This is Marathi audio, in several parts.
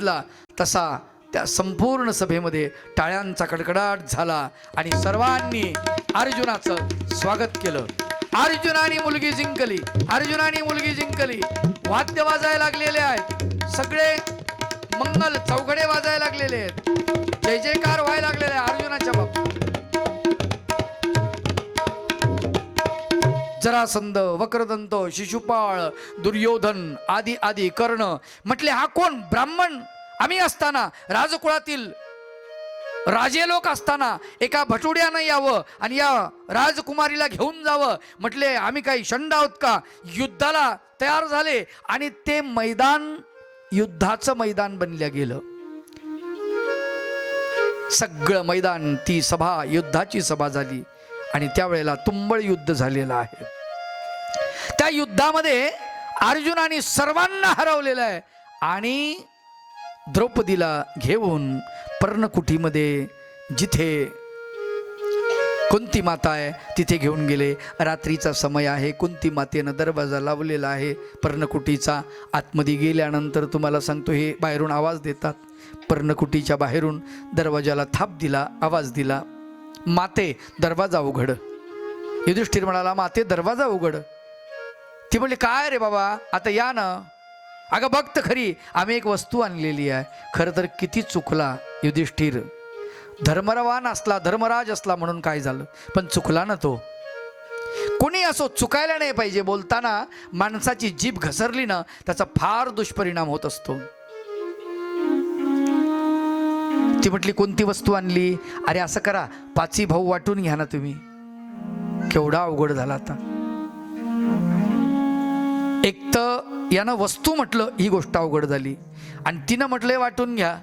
सांगितला तसा त्या संपूर्ण सभेमध्ये टाळ्यांचा कडकडाट झाला आणि सर्वांनी अर्जुनाचं स्वागत केलं. अर्जुनाने मुलगी जिंकली अर्जुनाने मुलगी जिंकली. वाद्य वाजायला लागलेले आहेत. सगळे मंगल चौघडे वाजायला लागलेले आहेत. जय जयकार व्हायला लागलेले आहे अर्जुनाच्या बाबतीत. जरासंध वक्रदंत शिशुपाळ दुर्योधन आदी आदी कर्ण. म्हटले हा कोण? ब्राह्मण? आम्ही असताना राजकुळातील राजे लोक असताना एका भटुड्यानं यावं आणि या राजकुमारीला घेऊन जावं. म्हटले आम्ही काही शंड आहोत का? युद्धाला तयार झाले आणि ते मैदान युद्धाचं मैदान बनलं गेलं. सगळं मैदान ती सभा युद्धाची सभा झाली. आणि त्यावेळेला तुंबळ युद्ध झालेलं आहे. त्या युद्धामध्ये अर्जुनाने सर्वांना हरवलेलं आहे. आणि द्रौपदीला घेऊन पर्णकुटीमध्ये जिथे कुंती माता आहे तिथे घेऊन गेले. रात्रीचा समय आहे कुंती मातेनं दरवाजा लावलेला आहे. पर्णकुटीचा आतमध्ये गेल्यानंतर तुम्हाला सांगतो हे बाहेरून आवाज देतात. पर्णकुटीच्या बाहेरून दरवाजाला थाप दिला आवाज दिला. माते दरवाजा उघड. युधिष्ठिर म्हणाला माते दरवाजा उघड. ती म्हणली काय रे बाबा आता या ना. अगं बघत खरी आम्ही एक वस्तू आणलेली आहे. खरं तर किती चुकला युधिष्ठिर. धर्मरवान असला धर्मराज असला म्हणून काय झालं? पण चुकला ना तो. कोणी असो चुकायला नाही पाहिजे बोलताना माणसाची जीभ घसरली ना त्याचा फार दुष्परिणाम होत असतो. ती म्हटली कोणती वस्तू आणली? अरे असं करा पाची भाऊ वाटून घ्या ना तुम्ही. केवढा अवघड झाला आता. एक तर यानं वस्तू म्हटलं ही गोष्ट अवघड झाली. आणि तिनं म्हटलंय वाटून घ्या.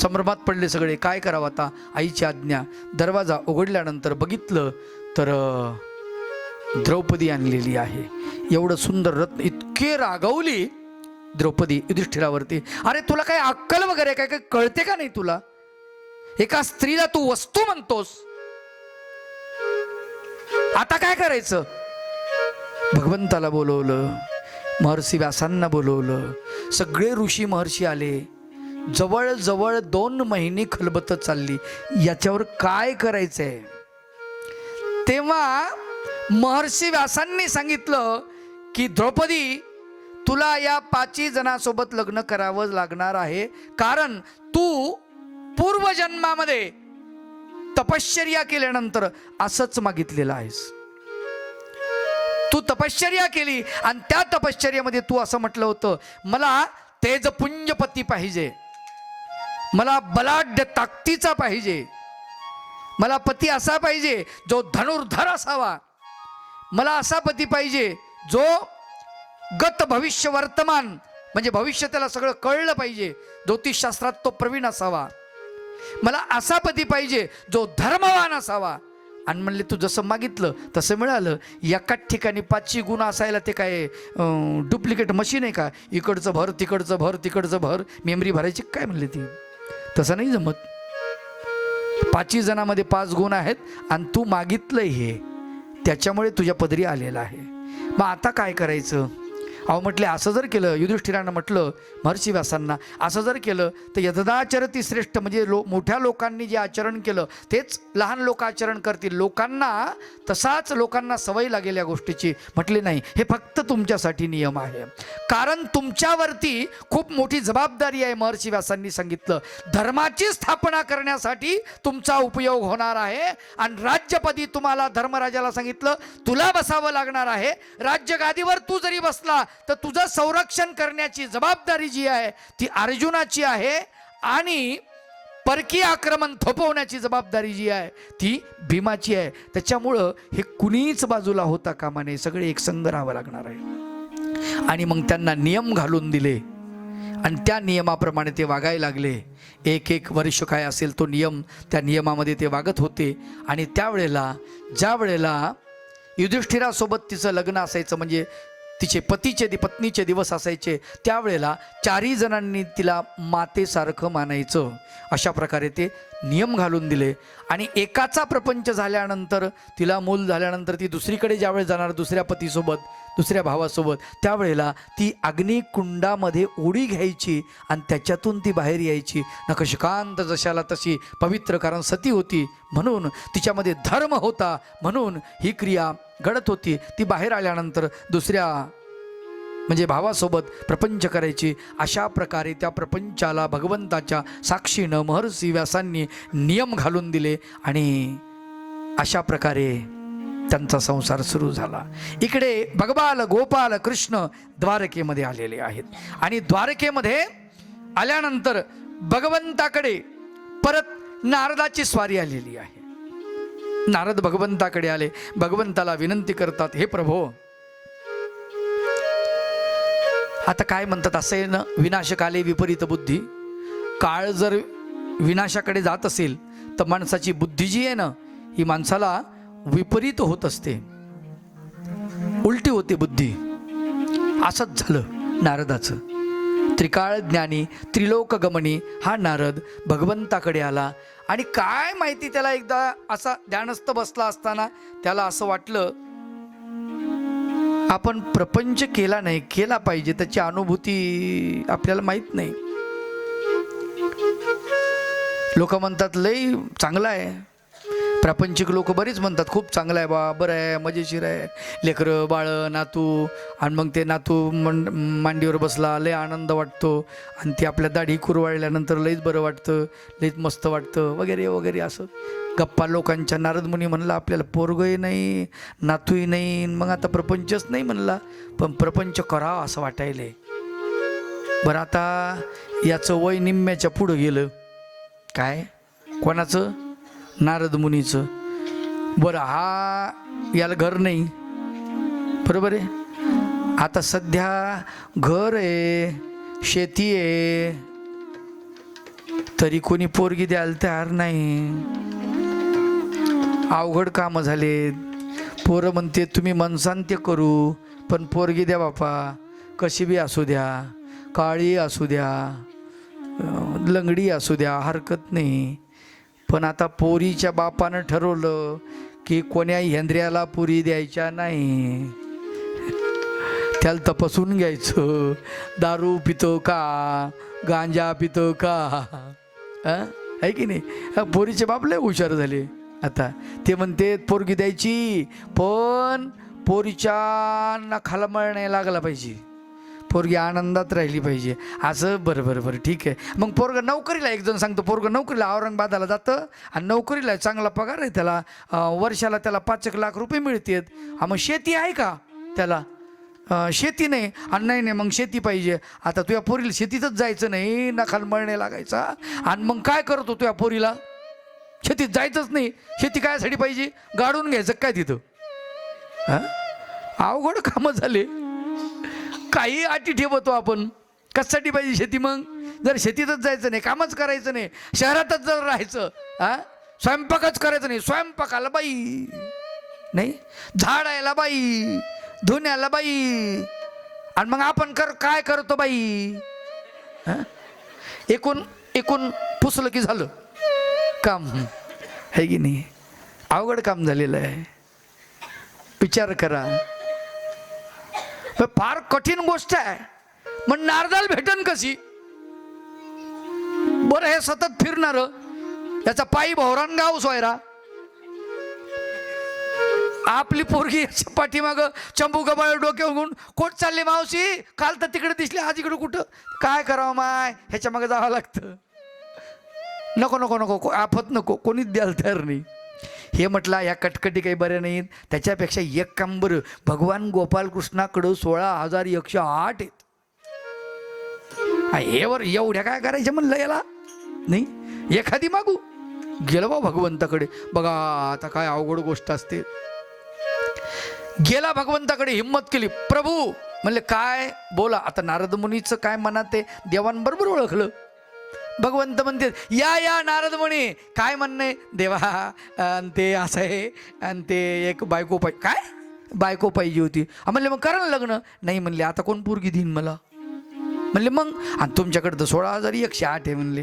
संभ्रमात पडले सगळे काय करावं आता? आईची आज्ञा. दरवाजा उघडल्यानंतर बघितलं तर द्रौपदी आणलेली आहे. एवढं सुंदर रत्न इतके रागवली द्रौपदी युधिष्ठिरावरती अरे तुला काय अक्कल वगैरे काय काय कळते का नाही तुला? एका स्त्रीला तू वस्तू म्हणतोस. आता काय करायचं? भगवंताला बोलवलं महर्षी व्यासांना बोलवलं. सगळे ऋषी महर्षी आले. जवळजवळ दोन महिने खलबत चालली. याच्यावर काय करायचंय? तेव्हा महर्षी व्यासांनी सांगितलं की द्रौपदी तुला या पाचही जणांसोबत लग्न करावं लागणार आहे. कारण तू पूर्वजन्मामध्ये तपश्चर्या केल्यानंतर असंच मागितलेलं आहेस. तू तपश्चर्या केली आणि त्या तपश्चर्यामध्ये तू असं म्हटलं होतं मला तेज पती पाहिजे. मला बलाढ्य ताकदीचा पाहिजे. मला पती असा पाहिजे जो धनुर्धर असावा. मला असा पती पाहिजे जो गत भविष्य वर्तमान म्हणजे भविष्य त्याला सगळं कळलं पाहिजे. ज्योतिषशास्त्रात तो प्रवीण असावा. मला असा पती पाहिजे जो धर्मवान असावा. आणि म्हणले तू जसं मागितलं तसं मिळालं. एकाच ठिकाणी पाचशे गुण असायला ते काय डुप्लिकेट मशीन आहे का? इकडचं भर तिकडचं भर तिकडचं भर. मेमरी भरायची काय म्हणले ती? तसं नाही जमत. पाचही जणामध्ये पाच गुण आहेत आणि तू मागितलं हे. त्याच्यामुळे तुझ्या पदरी आलेला आहे. मग आता काय करायचं? अहो म्हटले असं जर केलं युधिष्ठिरानं म्हटलं महर्षी व्यासांना असं जर केलं तर यदाचरती श्रेष्ठ म्हणजे लो मोठ्या लोकांनी जे आचरण केलं तेच लहान लोक आचरण करतील. लोकांना तसाच लोकांना सवय लागेल या गोष्टीची. म्हटले नाही हे फक्त तुमच्यासाठी नियम आहे. कारण तुमच्यावरती खूप मोठी जबाबदारी आहे महर्षी व्यासांनी सांगितलं. धर्माची स्थापना करण्यासाठी तुमचा उपयोग होणार आहे. आणि राज्यपदी तुम्हाला धर्मराजाला सांगितलं तुला बसावं लागणार आहे. राज्यगादीवर तू जरी बसला तर तुझं संरक्षण करण्याची जबाबदारी जी आहे ती अर्जुनाची आहे आणि परकीय आक्रमण थोपवण्याची जबाबदारी जी आहे ती भीमाची आहे. त्याच्यामुळं हे कुणीच बाजूला होता कामा नये. सगळे एक संघ राहावं लागणार आहे. आणि मग त्यांना नियम घालून दिले. आणि त्या नियमाप्रमाणे ते वागायला लागले. एक एक वर्ष काय असेल तो नियम त्या नियमामध्ये ते वागत होते. आणि त्यावेळेला ज्या वेळेला युधिष्ठिरासोबत तिचं लग्न असायचं म्हणजे तिचे पतीचे दि पत्नीचे दिवस असायचे. त्यावेळेला चारही जणांनी तिला मातेसारखं मानायचं. अशा प्रकारे ते नियम घालून दिले. आणि एकाचा प्रपंच झाल्यानंतर तिला मूल झाल्यानंतर ती दुसरीकडे ज्यावेळेस जाणार दुसऱ्या पतीसोबत दुसऱ्या भावासोबत त्यावेळेला ती अग्निकुंडामध्ये उडी घ्यायची आणि त्याच्यातून ती बाहेर यायची. नकशकांत जशाला तशी पवित्र कारण सती होती म्हणून तिच्यामध्ये धर्म होता म्हणून ही क्रिया घडत होती. ती बाहेर आल्यानंतर दुसऱ्या म्हणजे भावासोबत प्रपंच करायची. अशा प्रकारे त्या प्रपंचाला भगवंताच्या साक्षीनं महर्षी व्यासांनी नियम घालून दिले आणि अशा प्रकारे त्यांचा संसार सुरू झाला. इकडे भगवाल गोपाल कृष्ण द्वारकेमध्ये आलेले आहेत. आणि द्वारकेमध्ये आल्यानंतर भगवंताकडे परत नारदाची स्वारी आलेली आहे. नारद भगवंताकडे आले. भगवंताला विनंती करतात हे प्रभो आता काय म्हणतात असे ना विनाशक विनाशकाले विपरीत बुद्धी. काळ जर विनाशाकडे जात असेल तर माणसाची बुद्धी जी आहे ना ही माणसाला विपरीत होत असते. उलटी होते बुद्धी. असंच झालं नारदाचं. त्रिकाळ ज्ञानी हा नारद भगवंताकडे आला. आणि काय माहिती त्याला एकदा असा ध्यानस्थ बसला असताना त्याला असं वाटलं आपण प्रपंच केला नाही केला पाहिजे त्याची अनुभूती आपल्याला माहीत नाही. लोक म्हणतात लय चांगला आहे. प्रापंचिक लोक बरीच म्हणतात खूप चांगलं आहे बा बरं आहे मजेशीर आहे. लेकरं बाळं नातू आणि मग ते नातू मंड मांडीवर बसला लय आनंद वाटतो. आणि ती आपल्या दाढी कुरवाळल्यानंतर लईच बरं वाटतं लईच मस्त वाटतं वगैरे वगैरे असं. गप्पा लोकांच्या नारद मुनी म्हणला आपल्याला पोरगही नाही नातूही नाही मग आता प्रपंचच नाही म्हणला. पण प्रपंच करावं असं वाटायले बरं आता याचं वय निम्म्याच्या पुढं गेलं. काय? कोणाचं? नारद मुनीचं. बरं हा याला घर नाही. बरोबर आहे? आता सध्या घर आहे शेती आहे. तरी कोणी पोरगी द्यायला तयार नाही. अवघड कामं झालेत. पोरं म्हणते तुम्ही मनसांत्य करू पण पोरगी द्या बापा. कशी बी असू द्या काळी असू द्या लंगडी असू द्या हरकत नाही. पण आता पोरीच्या बापानं ठरवलं की कोण्या हेंद्र्याला पुरी द्यायच्या नाही. त्याला तपासून घ्यायचं. दारू पितो का? गांजा पितो का? आहे की नाही? पोरीचे बाप लय हुशार झाले. आता ते म्हणते पोरगी द्यायची पण पोरीच्या नखाला मळ नाही लागला पाहिजे. पोरगी आनंदात राहिली पाहिजे. असं बरं बरं बरं ठीक आहे. मग पोरगं नोकरीला एक जण सांगतो पोरगं नोकरीला औरंगाबादला जातं आणि नोकरीला आहे, चांगला पगार आहे त्याला. वर्षाला त्याला पाच एक लाख रुपये मिळतात. हा मग शेती आहे का त्याला? शेती नाही. आणि नाही नाही मग शेती पाहिजे. आता तुझ्या पोरीला शेतीतच जायचं नाही. नखाल मळणे लागायचा. आणि मग काय करतो तुझ्या पोरीला? शेतीत जायचंच नाही. शेती कायसाठी पाहिजे? गाडून घ्यायचं काय तिथं? हां अवघड कामं झाले. काही अटी ठेवतो आपण. कशासाठी पाहिजे शेती मग? जर शेतीतच जायचं नाही कामच करायचं नाही शहरातच जर राहायचं हा? स्वयंपाकच करायचं नाही स्वयंपाकाला बाई. नाही? झाडायला बाई धुण्याला बाई. आणि मग आपण कर काय करतो बाई? हा? एकूण एकूण पुसलं की झालं. काम. आहे की नाही? अवघड काम झालेलं आहे. विचार करा. फार कठीण गोष्ट आहे. मग नारदाल भेटन कशी? बरं हे सतत फिरणार याचा पायी भोवरान गाव सोयरा. आपली पोरगी याच्या पाठीमाग चंबू गबाळ डोक्यावर कोट चालली मावशी? काल तर तिकडे दिसली आज इकडे कुठं? काय करावं माय? ह्याच्या मागे जावं लागतं. नको नको नको को- आफत नको कोणीच द्यायला तयार नाही. हे म्हटलं ह्या कटकटी काही बऱ्या नाहीत. त्याच्यापेक्षा एक काम बरं भगवान गोपालकृष्णाकडं सोळा हजार एकशे आठ आहेत. हे वर एवढ्या काय करायच्या म्हणलं याला? नाही? एखादी मागू. गेलं बा भगवंताकडे. बघा आता काय अवघड गोष्ट असते. गेला भगवंताकडे हिंमत केली. प्रभू म्हणले काय? बोला. आता नारद मुनीचं काय मनात आहे? देवांबरोबर ओळखलं. भगवंत म्हणते या या नारद म्हणे. काय म्हणणे? देवा आणि ते असं आहे आणि ते एक बायको पाहिजे. काय? बायको पाहिजे होती. म्हणले मग करा ना लग्न. नाही म्हणले आता कोण पोरगी देईन मला? म्हणले मग आणि तुमच्याकडे तर सोळा हजार एकशे आठ आहे म्हणले.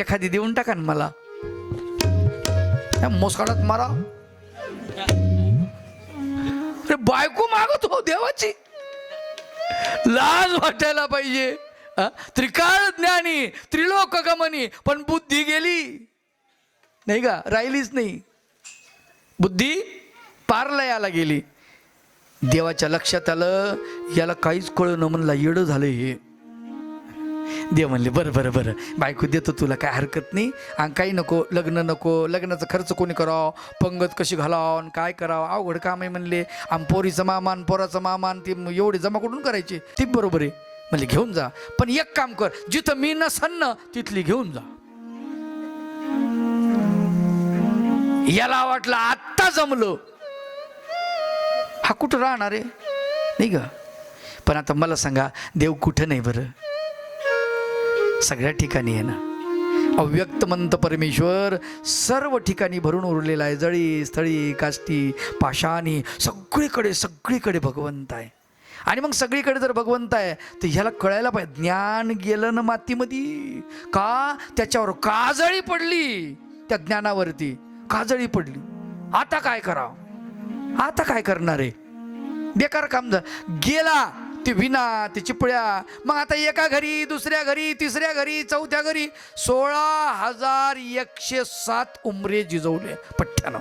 एखादी देऊन टाका ना मला. त्या मोसकाडात मारा. अरे बायको मागत हो देवाची. लाज वाटायला पाहिजे. त्रिकाळ ज्ञानी त्रिलोक गमनी पण बुद्धी गेली. नाही का? राहिलीच नाही. बुद्धी पारलयाला गेली. देवाच्या लक्षात आलं याला काहीच कळलं म्हणला येडं झालं हे. देव म्हणले बरं बरं बरं. बायको देतो तुला काय हरकत नाही. आणि काही नको लग्न नको. लग्नाचा खर्च कोणी करावं? पंगत कशी घालावं? काय करावं? अवघड काम आहे म्हणले. आम पोरीचं मामान पोराचं मामान ते एवढे जमा कुठून करायची? ती बरोबर आहे. म्हणजे घेऊन जा. पण एक काम कर. जिथं मी नसन ना तिथली घेऊन जा. याला वाटलं आत्ता जमलं. हा कुठं राहणार आहे? नाही का पण आता मला सांगा देव कुठं नाही बरं? सगळ्या ठिकाणी आहे ना. अव्यक्तमंत परमेश्वर सर्व ठिकाणी भरून उरलेला आहे. जळी स्थळी काष्टी पाषाणी सगळीकडे सगळीकडे भगवंत आहे. आणि मग सगळीकडे जर भगवंत आहे तर ह्याला कळायला पाहिजे ज्ञान गेलं ना मातीमध्ये. का? त्याच्यावर काजळी पडली त्या ज्ञानावरती. काजळी पडली. आता काय करावं? आता काय करणार आहे? बेकार काम झालं गेला ती विना ती चिपळ्या. मग आता एका घरी दुसऱ्या घरी तिसऱ्या घरी चौथ्या घरी. सोळा हजार एकशे सात उमरे जिजवले. पठ्ठ्यानं.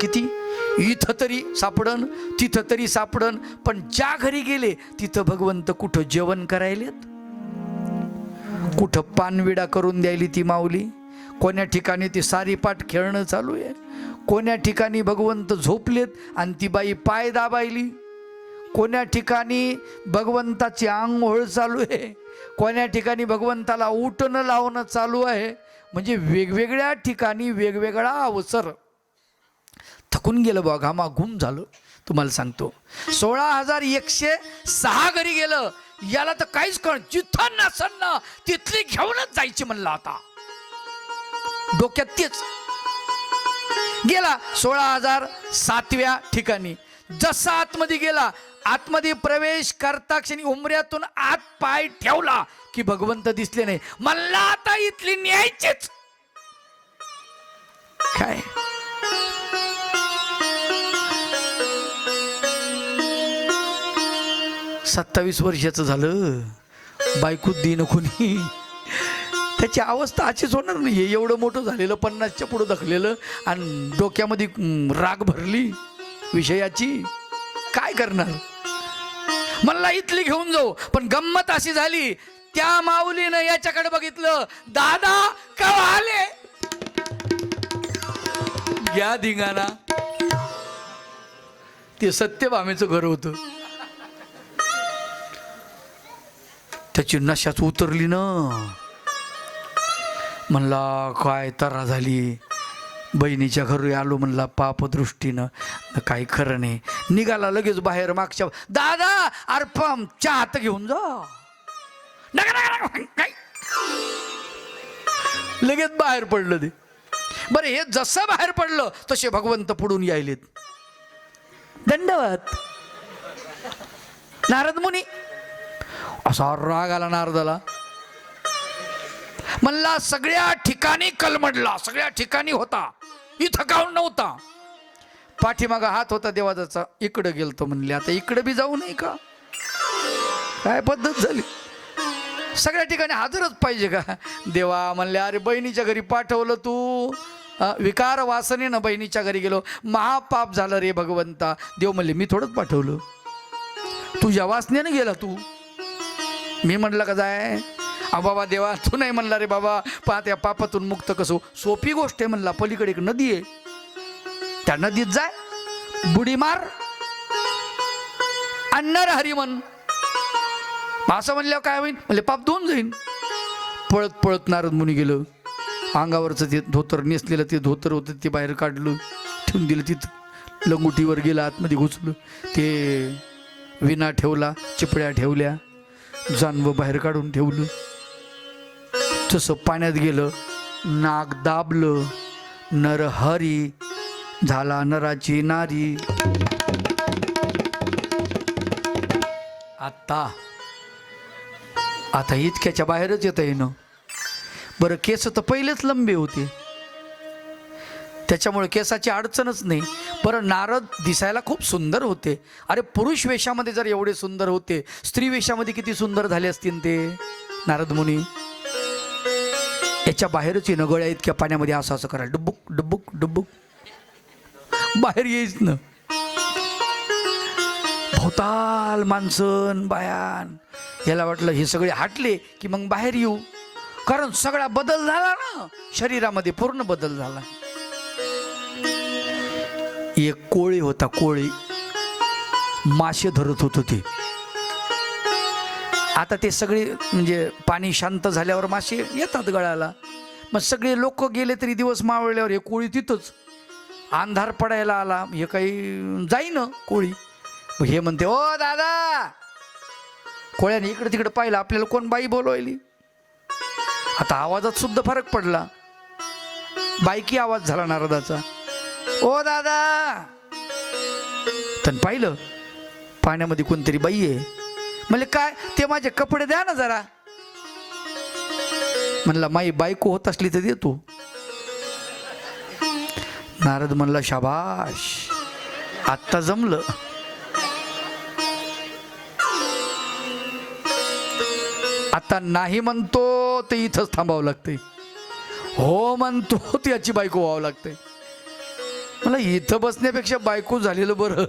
किती? इथं तरी सापडन तिथं तरी सापडन पण ज्या घरी गेले तिथं भगवंत कुठं जेवण करायलेत? कुठं पानविडा करून द्यायली ती माऊली? कोण्या ठिकाणी ती सारीपाठ खेळणं चालू आहे? कोण्या ठिकाणी भगवंत झोपलेत आणि ती बाई पाय दाबायली? कोण्या ठिकाणी भगवंताची आंघोळ चालू आहे? कोण्या ठिकाणी भगवंताला उठणं लावणं चालू आहे? म्हणजे वेगवेगळ्या ठिकाणी वेगवेगळा अवसर. थकून गेलं बा घामा घुम झालं. तुम्हाला सांगतो. सोळा हजार एकशे सहा घरी गेलं. याला तर काहीच कळ जिथं नसन ना तिथली घेऊनच जायची म्हणलं आता. डोक्यात तेच. गेला सोळा हजार सातव्या ठिकाणी. जसा आतमध्ये गेला आतमध्ये प्रवेश करता क्षणी उमऱ्यातून आत पाय ठेवला की भगवंत दिसले नाही. मला आता इथली न्यायचीच. काय? सत्तावीस वर्षाचं झालं. बायको दिन कोणी. त्याची अवस्था अशीच होणार नाही. हे एवढं मोठं झालेलं पन्नासच्या पुढं दखलेलं आणि डोक्यामध्ये राग भरली विषयाची. काय करणार? मला इथली घेऊन जाऊ. पण गंमत अशी झाली त्या माऊलीनं याच्याकडे बघितलं. दादा का आले? घ्या धिंगाणा. ते सत्यभामेचं घर होतं. त्याची नशाच उतरली ना. म्हणला काय तरा झाली? बहिणीच्या घरी आलो म्हणला पापदृष्टीनं. काही खरं नाही. निघाला लगेच बाहेर मागच्या दादा अर्पम चहा हात घेऊन जा. लगेच बाहेर पडलं ते. बरं हे जसं बाहेर पडलं तसे भगवंत पुढून यायलेत. दंडवत. नारद मुनी असा राग आला नारदाला म्हणला सगळ्या ठिकाणी कलमडला सगळ्या ठिकाणी होता. इथं काऊन नव्हता. पाठीमागा हात होता देवाचा इकडं गेलतो म्हणले आता इकडं बी जाऊ नये का? काय पद्धत झाली? सगळ्या ठिकाणी हजरच पाहिजे का? देवा म्हणले अरे बहिणीच्या घरी पाठवलं तू. विकार वासनेनं बहिणीच्या घरी गेलो. महापाप झालं रे भगवंता. देव म्हणले मी थोडंच पाठवलं. तुझ्या वासनेनं गेला तू. मी म्हणलं का जाय? अ बाबा देवा तू नाही म्हणला रे बाबा. पहा त्या पापातून मुक्त कसो? सोपी गोष्ट आहे म्हणला पलीकडे एक नदी आहे. त्या नदीत जाय बुडी मार हरी हरिमन असं म्हणल्यावर काय होईल म्हणजे पाप दोन जाईन. पळत पळत नारद मुनी गेलं. अंगावरचं ते धोतर नेसलेलं ते धोतर होतं ते बाहेर काढलं. ठेवून दिलं तिथं. लंगुटीवर गेलं आतमध्ये घुसलं. ते विना ठेवला चिपड्या ठेवल्या. जानवं बाहेर काढून ठेवलं. तसं पाण्यात गेलं नाक दाबलं नरहरी झाला नराची नारी. आत्ता आता इतक्याच्या बाहेरच येतं येणं बरं केस तर पहिलेच लंबे होते. त्याच्यामुळे केसाची अडचणच नाही. पर नारद दिसायला खूप सुंदर होते. अरे पुरुष वेशामध्ये जर एवढे सुंदर होते स्त्री वेशामध्ये किती सुंदर झाले असतील ते? नारद मुनी. याच्या बाहेरच येणं इतक्या पाण्यामध्ये असं असं करा डुबुक डुबुक डुबुक बाहेर येईच ना. भोताल माणसं बायान. याला वाटलं हे सगळे हाटले की मग बाहेर येऊ. कारण सगळा बदल झाला ना. शरीरामध्ये पूर्ण बदल झाला. एक कोळी होता कोळी. मासे धरत होत होते. आता ते सगळे म्हणजे पाणी शांत झाल्यावर मासे येतात गळाला. मग सगळे लोक गेले तरी दिवस मावळल्यावर हे कोळी तिथंच. अंधार पडायला आला हे काही जाईन कोळी. हे म्हणते ओ दादा कोळ्याने इकडे तिकडे पाहिलं आपल्याला कोण बाई बोलवायली? आता आवाजात सुद्धा फरक पडला. बायकी आवाज झाला नारदाचा. ओ दादा! तर पाहिलं? पाण्यामध्ये कोणतरी बाई आहे. म्हणले काय? ते माझे कपडे द्या ना जरा. म्हणला माई बायको होत असली तर देतो. नारद म्हणला शाबाश. आत्ता जमलं. आता नाही म्हणतो ते इथंच थांबावं लागतंय. हो म्हणतो त्याची बायको व्हावं लागतंय. मला इथं बसण्यापेक्षा बायको झालेलं बरं.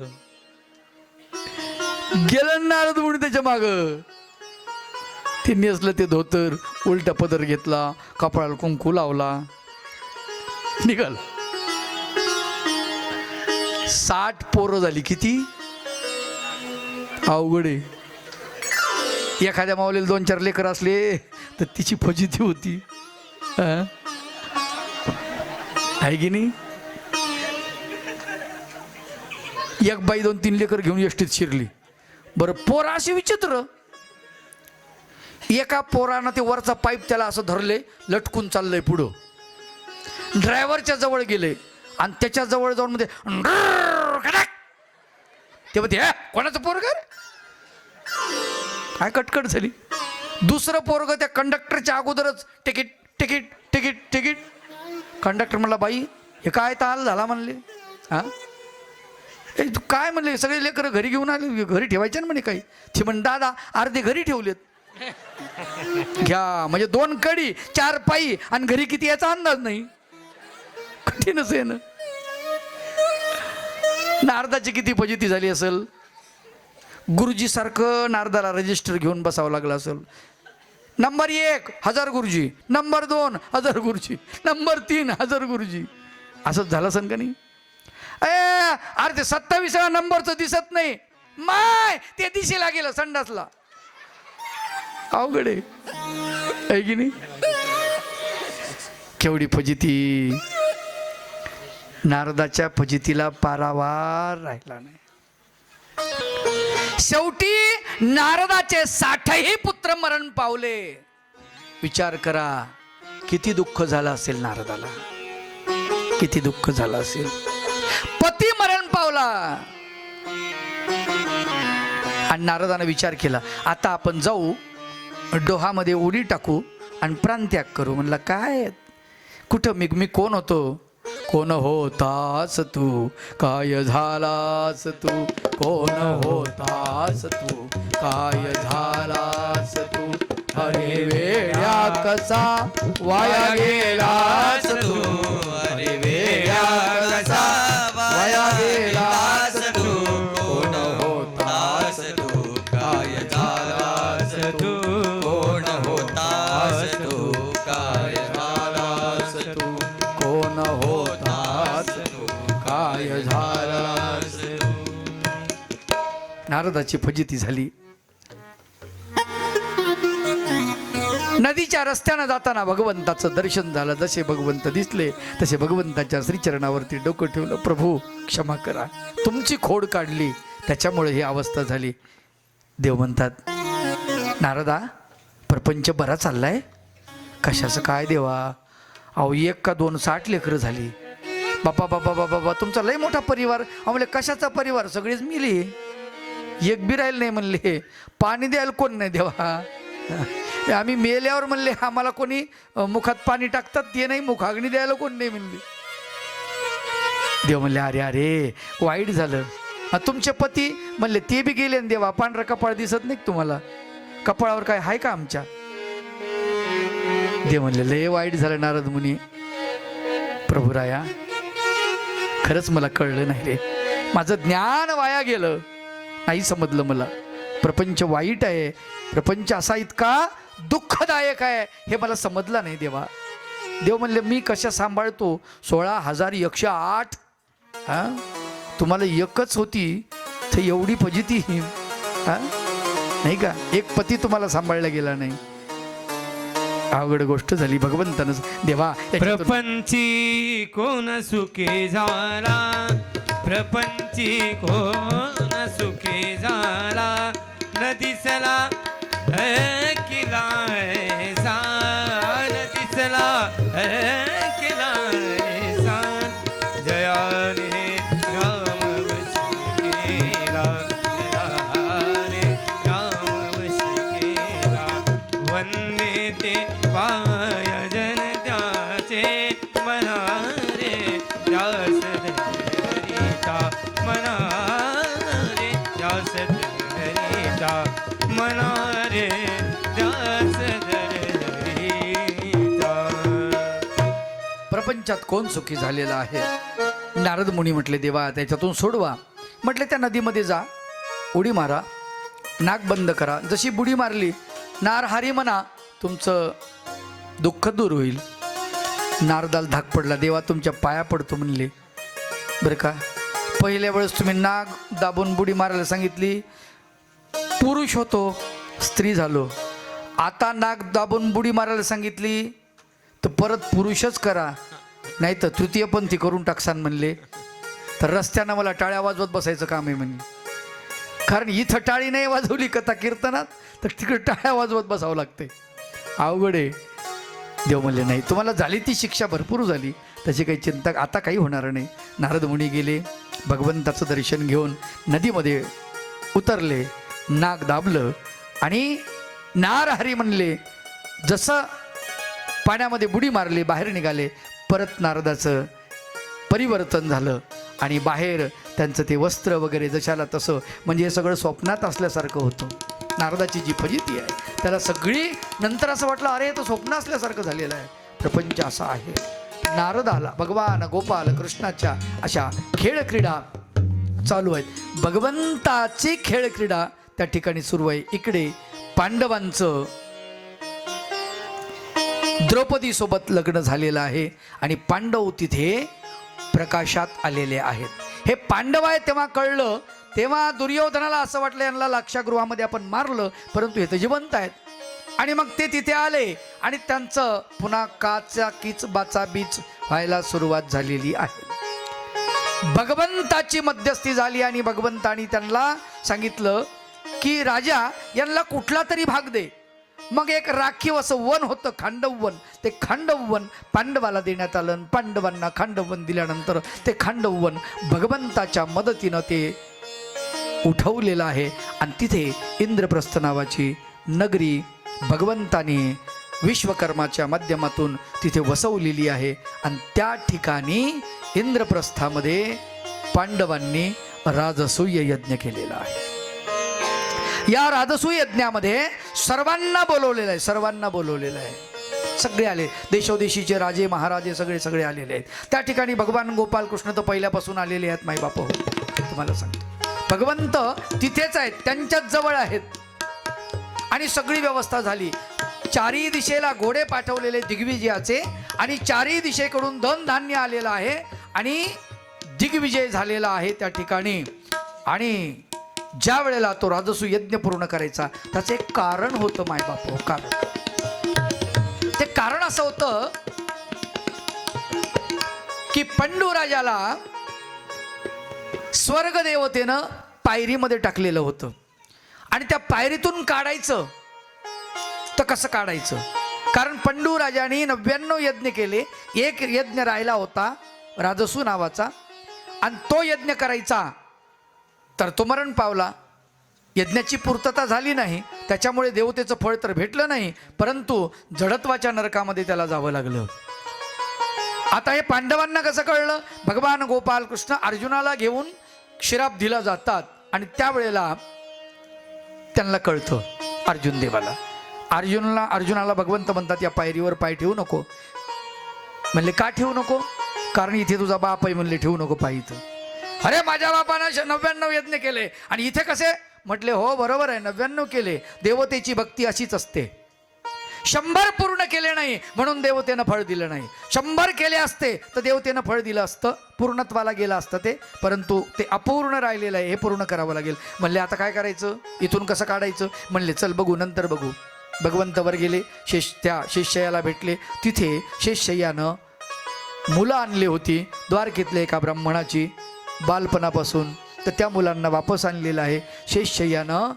गेलं नारद म्हणून त्याच्या माग. ते नेसलं ते धोतर उलटा पदर घेतला कपाळाला कुंकू लावला. निघाल. साठ पोरं झाली किती? अवघड आहे. एखाद्या मावलेला दोन चार लेकर असले तर तिची फजिती होती. आहे की नाही? एक बाई दोन तीन लेकर घेऊन एसटीत शिरली. बरं पोरा असे विचित्र. एका पोरानं ते वरचा पाईप त्याला असं धरले लटकून चाललंय पुढं. ड्रायव्हरच्या जवळ गेले आणि त्याच्याजवळ जाऊन मध्ये ते म्हणते ह्या कोणाचं पोरग काय कटकट झाली. दुसरं पोरग त्या कंडक्टरच्या अगोदरच ticket ticket ticket ticket conductor म्हणला बाई हे काय ताल झाला म्हणले. हा? ए तू काय म्हणले? सगळे लेकरं घरी घेऊन आले घरी ठेवायचे ना म्हणे काही. ते म्हण दादा अर्धे घरी ठेवलेत. घ्या म्हणजे दोन कडी चार पायी आणि घरी किती याचा अंदाज नाही. कठीणच आहे ना. नारदाची किती फजिती झाली असेल. गुरुजी सारखं नारदाला रजिस्टर घेऊन बसावं लागलं असेल. नंबर एक हजार गुरुजी. नंबर दोन हजार गुरुजी. नंबर तीन हजार गुरुजी. असंच झालं असेल का नाही? ए अरे ते सत्तावीसाव्या नंबरचं दिसत नाही. माय ते दिशेला गेलं संडासला. अवघड आहे. आहे की नाही? केवढी फजिती. नारदाच्या फजितीला पारावार राहिला नाही. शेवटी नारदाचे साठही पुत्र मरण पावले. विचार करा किती दुःख झालं असेल नारदाला? किती दुःख झालं असेल? पती मरण पावला. आणि नारदानं विचार केला आता आपण जाऊ डोहामध्ये उडी टाकू आणि प्राणत्याग करू. म्हणलं काय? कुठं? मी मी कोण होतो? कोण होतास तू? काय झालास तू? कोण होतास तू? काय झालास तू? अरे वेळा कसा वाया गेलास तू? अरे वेळा कसा वाया गेलास तू? कोण होतास तू? काय झालास तू? कोण होतास तू? काय झालास तू? कोण होतास तू? काय झालास नारदाची फजिती झाली. नदीच्या रस्त्यानं जाताना भगवंताचं दर्शन झालं. जसे भगवंत दिसले तसे भगवंताच्या श्रीचरणावरती डोकं ठेवलं प्रभू क्षमा करा. तुमची खोड काढली त्याच्यामुळे ही अवस्था झाली. देव म्हणतात नारदा प्रपंच बरा चाललाय? कशाचं काय देवा? अहो एक का दोन साठ लेकरं झाली. बाबा बाबा बाबा बाबा तुमचा लय मोठा परिवार. अहो म्हणले कशाचा परिवार? सगळीच मिली. एक बी राहील नाही म्हणले. पाणी द्यायला कोण नाही देवा? आम्ही मेल्यावर म्हणले आम्हाला कोणी मुखात पाणी टाकतात ते नाही मुखाग्नी द्यायला कोण नाही म्हणले. देव म्हणले अरे अरे वाईट झालं. तुमचे पती म्हणले ते बी गेले ना देवा पांढरा कपाळ दिसत नाही तुम्हाला? कपाळावर काय आहे का आमच्या? देव म्हणले लय वाईट झालं नारद मुनी. प्रभुराया खरंच मला कळलं नाही रे. माझं ज्ञान वाया गेलं. नाही समजलं मला. प्रपंच वाईट आहे. प्रपंच असा इतका दुःखदायक आहे. हे मला समजलं नाही देवा. देव म्हणले मी कशा सांभाळतो? सोळा हजार एकशे आठ. हा? तुम्हाला एकच होती तर एवढी फजिती हां. नाही का? एक पती तुम्हाला सांभाळला गेला नाही. अवघड गोष्ट झाली भगवंतानच देवा प्रपंची कोण सुखे झाला? प्रपंची कोण सुखी झाला? दिसला किला न दिसला किला जयाने जयाने राम वशी मना रे प्रपंचात कोण सुखी झालेला आहे? नारद मुनी म्हटले देवा त्याच्यातून सोडवा. म्हटले त्या नदीमध्ये जा उडी मारा नाक बंद करा. जशी बुडी मारली नारहारी म्हणा तुमचं दुःख दूर होईल. नारदाला धाक पडला देवा तुमच्या पाया पडतो म्हणले. बरं का? पहिल्या वेळेस तुम्ही नाग दाबून बुडी मारायला सांगितली पुरुष होतो स्त्री झालो. आता नाक दाबून बुडी मारायला सांगितली तर परत पुरुषच करा. नाही तर तृतीयपंथी करून टाकसान म्हणले. तर रस्त्यानं मला टाळ्या वाजवत बसायचं काम आहे म्हणे. कारण इथं टाळी नाही वाजवली कथा कीर्तनात? तर तिकडे टाळ्या वाजवत बसावं लागते अवघड आहे. देव म्हणले नाही तुम्हाला झाली ती शिक्षा भरपूर झाली. त्याची काही चिंता आता काही होणार नाही. नारद मुनी गेले भगवंताचं दर्शन घेऊन नदीमध्ये उतरले. नाक दाबलं आणि नारहरी म्हणले जसं पाण्यामध्ये बुडी मारली बाहेर निघाले परत नारदाचं परिवर्तन झालं आणि बाहेर त्यांचं ते वस्त्र वगैरे जशाला तसं म्हणजे हे सगळं स्वप्नात असल्यासारखं होतं. नारदाची जी फजिती आहे त्याला सगळी नंतर असं वाटलं अरे तो स्वप्न असल्यासारखं झालेलं आहे. प्रपंच असा आहे. नारदाला भगवान गोपाल कृष्णाच्या अशा खेळ क्रीडा चालू आहेत. भगवंताची खेळ क्रीडा त्या ठिकाणी सुरू आहे. इकडे पांडवांचं द्रौपदीसोबत लग्न झालेलं आहे आणि पांडव तिथे प्रकाशात आलेले आहेत. हे पांडव आहे तेव्हा कळलं तेव्हा दुर्योधनाला असं वाटलं यांना लाक्षागृहामध्ये आपण मारलं परंतु हे तर जिवंत आहेत. आणि मग ते तिथे आले आणि त्यांचं पुन्हा काचा किच बाचा बीच व्हायला सुरुवात झालेली आहे. भगवंताची मध्यस्थी झाली आणि भगवंतानी त्यांना सांगितलं की राजा यांना कुठला तरी भाग दे. मग एक राखीव असं वन होतं खांडववन ते खांडववन पांडवाला देण्यात आलं पांडवांना खांडवन दिल्यानंतर ते खांडववन भगवंताच्या मदतीनं ते उठवलेलं आहे. आणि तिथे इंद्रप्रस्थ नावाची नगरी भगवंताने विश्वकर्माच्या माध्यमातून तिथे वसवलेली आहे. आणि त्या ठिकाणी इंद्रप्रस्थामध्ये पांडवांनी राजसूय यज्ञ केलेला आहे. या राजसूय यज्ञामध्ये सर्वांना बोलवलेलं आहे सर्वांना बोलवलेलं आहे. सगळे आले. देशोदेशीचे राजे महाराजे सगळे सगळे आलेले आहेत. त्या ठिकाणी भगवान गोपाल कृष्ण तर पहिल्यापासून आलेले आहेत माई बाप. तुम्हाला सांगतो. भगवंत तिथेच आहेत त्यांच्याच जवळ आहेत. आणि सगळी व्यवस्था झाली. चारही दिशेला घोडे पाठवलेले दिग्विजयाचे आणि चारही दिशेकडून धनधान्य आलेलं आहे आणि दिग्विजय झालेला आहे त्या ठिकाणी. आणि ज्या वेळेला तो राजसू यज्ञ पूर्ण करायचा त्याचं एक कारण होतं मायबाप हो कारण ते कारण असं होतं की पंडू राजाला स्वर्ग देवतेनं पायरीमध्ये टाकलेलं होतं. आणि त्या पायरीतून काढायचं. तर कसं काढायचं? कारण पंडू राजाने नव्याण्णव यज्ञ केले. एक यज्ञ राहिला होता राजसू नावाचा. आणि तो यज्ञ करायचा. तर तो मरण पावला. यज्ञाची पूर्तता झाली नाही. त्याच्यामुळे देवतेचं फळ तर भेटलं नाही. परंतु जडत्वाच्या नरकामध्ये त्याला जावं लागलं. आता हे पांडवांना कसं कळलं? भगवान गोपाल कृष्ण अर्जुनाला घेऊन शिराप दिला जातात. आणि त्यावेळेला त्यांना कळतं अर्जुन देवाला. अर्जुनला अर्जुनाला भगवंत म्हणतात या पायरीवर पाय ठेवू नको. म्हणले का ठेवू नको? कारण इथे तुझा बाप आहे म्हणले ठेवू नको पाय इथं. अरे माझ्या बापानं नव्याण्णव यज्ञ केले. आणि इथे कसे? म्हटले हो बरोबर आहे नव्याण्णव केले. देवतेची भक्ती अशीच असते. शंभर पूर्ण केले नाही म्हणून देवतेनं फळ दिलं नाही. शंभर केले असते तर देवतेनं फळ दिलं असतं. पूर्णत्वाला गेलं असतं ते परंतु ते अपूर्ण राहिलेलं आहे हे पूर्ण करावं लागेल. म्हणले आता काय करायचं? इथून कसं काढायचं? म्हणले चल बघू नंतर बघू. भगवंतवर गेले शेष त्या शेषशय्याला भेटले. तिथे शेषय्यानं मुलं आणली होती द्वारकेतल्या एका ब्राह्मणाची. बालपणापासून तर त्या मुलांना वापस आणलेलं आहे. शेषशय्यानं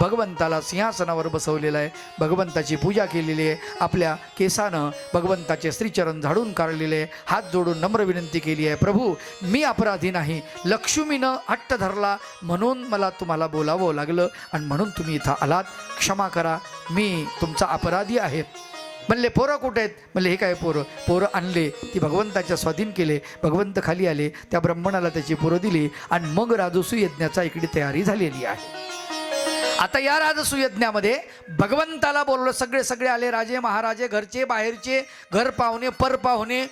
भगवंताला सिंहासनावर बसवलेलं आहे. भगवंताची पूजा केलेली आहे. आपल्या केसानं भगवंताचे श्रीचरण झाडून काढलेले आहे. हात जोडून नम्र विनंती केली आहे. प्रभू मी अपराधी नाही. लक्ष्मीनं हट्ट धरला म्हणून मला तुम्हाला बोलावं लागलं आणि म्हणून तुम्ही इथं आलात. क्षमा करा. मी तुमचा अपराधी आहे. म्हणले पोरं कुठे आहेत? म्हणले हे काय पोरं? पोरं आणले ती भगवंताच्या स्वाधीन केले भगवंत खाली आले त्या ब्राह्मणाला त्याची पोरं दिली आणि मग राजसू यज्ञाचा इकडे तयारी झालेली आहे. आता या राजसू यज्ञामध्ये भगवंताला बोललो सगळे सगळे आले राजे महाराजे घरचे बाहेरचे घर पाहुणे पर पाहुणे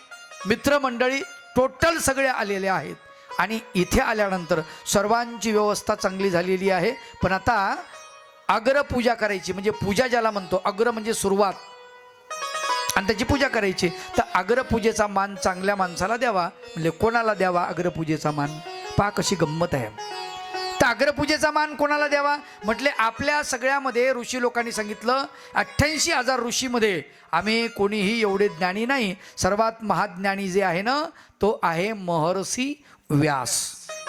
मित्रमंडळी टोटल सगळे आलेले आहेत. आणि इथे आल्यानंतर सर्वांची व्यवस्था चांगली झालेली आहे. पण आता अग्रपूजा करायची म्हणजे पूजा ज्याला म्हणतो अग्र म्हणजे सुरुवात. आणि त्याची पूजा करायची. तर अग्रपूजेचा मान चांगल्या माणसाला द्यावा म्हणजे कोणाला द्यावा अग्रपूजेचा मान? पहा कशी गंमत आहे. तर अग्रपूजेचा मान कोणाला द्यावा? म्हटले आपल्या सगळ्यामध्ये ऋषी लोकांनी सांगितलं अठ्ठ्याऐंशी हजार ऋषीमध्ये आम्ही कोणीही एवढे ज्ञानी नाही. सर्वात महाज्ञानी जे आहे ना तो आहे महर्षी व्यास.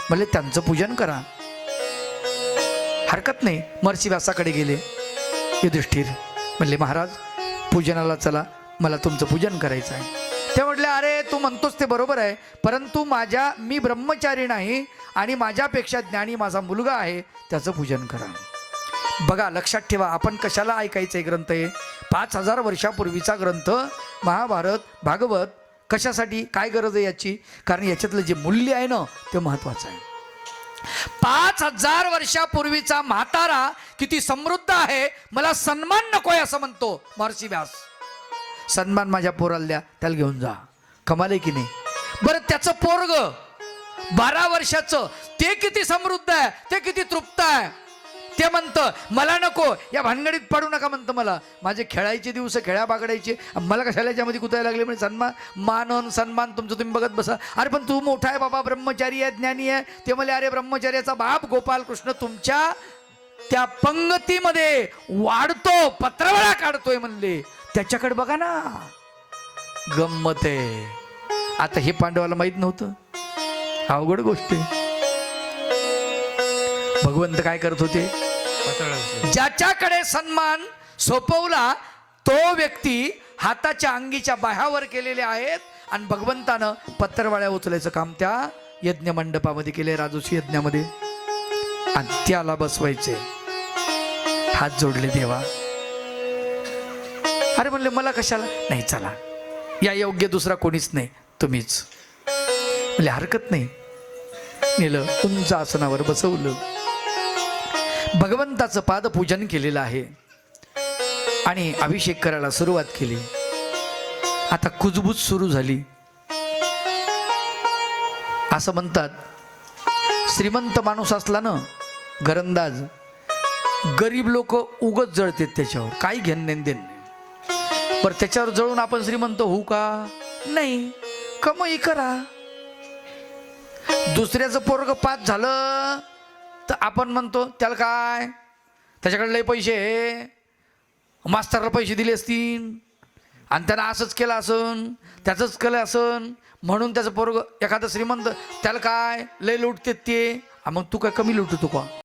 म्हणजे त्यांचं पूजन करा. हरकत नाही. महर्षी व्यासाकडे गेले. युधिष्ठिर म्हणले महाराज पूजनाला चला. मला तुमचं पूजन करायचं आहे. ते म्हटले अरे तू म्हणतोस ते बरोबर आहे परंतु माझ्या मी ब्रह्मचारी नाही आणि माझ्यापेक्षा ज्ञानी माझा मुलगा आहे त्याचं पूजन करा. बघा लक्षात ठेवा आपण कशाला ऐकायचं आहे ग्रंथ आहे पाच हजार वर्षापूर्वीचा ग्रंथ महाभारत भागवत कशासाठी काय गरज आहे याची? कारण याच्यातलं जे मूल्य आहे ना ते महत्त्वाचं आहे. पाच हजार वर्षापूर्वीचा म्हातारा किती समृद्ध आहे मला सन्मान नकोय असं म्हणतो महर्षी व्यास. सन्मान माझ्या पोराला द्या त्याला घेऊन जा. कमाल आहे की नाही? बरं त्याचं पोरग बारा वर्षाचं ते किती समृद्ध आहे ते किती तृप्त आहे. ते म्हणतं मला नको या भानगडीत पडू नका म्हणतं मला. माझे खेळायचे दिवस खेळ्या बागडायचे. मला कशाला याच्यामध्ये कुतायला लागले म्हणजे सन्मान मानन सन्मान तुमचं तुम्ही बघत बसा. अरे पण तू मोठा आहे बाबा ब्रह्मचारी आहे ज्ञानी आहे. ते म्हणले अरे ब्रह्मचार्याचा बाप गोपाल कृष्ण तुमच्या त्या पंगतीमध्ये वाढतो पत्रवळा काढतोय म्हणले. त्याच्याकडे बघा ना. गंमत आहे. आता हे पांडवाला माहीत नव्हतं. अवघड गोष्ट आहे. भगवंत काय करत होते? ज्याच्याकडे सन्मान सोपवला तो व्यक्ती हाताच्या अंगीच्या बाह्यावर केलेले आहेत आणि भगवंतानं पत्तरवाळ्या उचलायचं काम त्या यज्ञ मंडपामध्ये केले राजूशी यज्ञामध्ये. आणि त्याला बसवायचे हात जोडले देवा. अरे म्हणले मला कशाला? नाही चला. या योग्य दुसरा कोणीच नाही. तुम्हीच. म्हणजे हरकत नाही. नेलं तुमच्या आसनावर बसवलं. भगवंताचं पादपूजन केलेलं आहे. आणि अभिषेक करायला सुरुवात केली. आता कुजबूज सुरू झाली. असं म्हणतात श्रीमंत माणूस असला ना घरंदाज गरीब लोक उगत जळतात त्याच्यावर. काही घेणं देणं बरं त्याच्यावर जळून आपण श्रीमंत होऊ का? नाही. कमाई करा. दुसऱ्याचं पोरग पास झालं तर आपण म्हणतो त्याला काय? त्याच्याकडे लय पैसे आहे. मास्तरला पैसे दिले असतील. आणि त्यानं असंच केलं असन त्याचंच केलं असन. म्हणून त्याचं पोरग एखादं श्रीमंत त्याला काय? लय लुटते ते. मग तू काय कमी लुटतो का?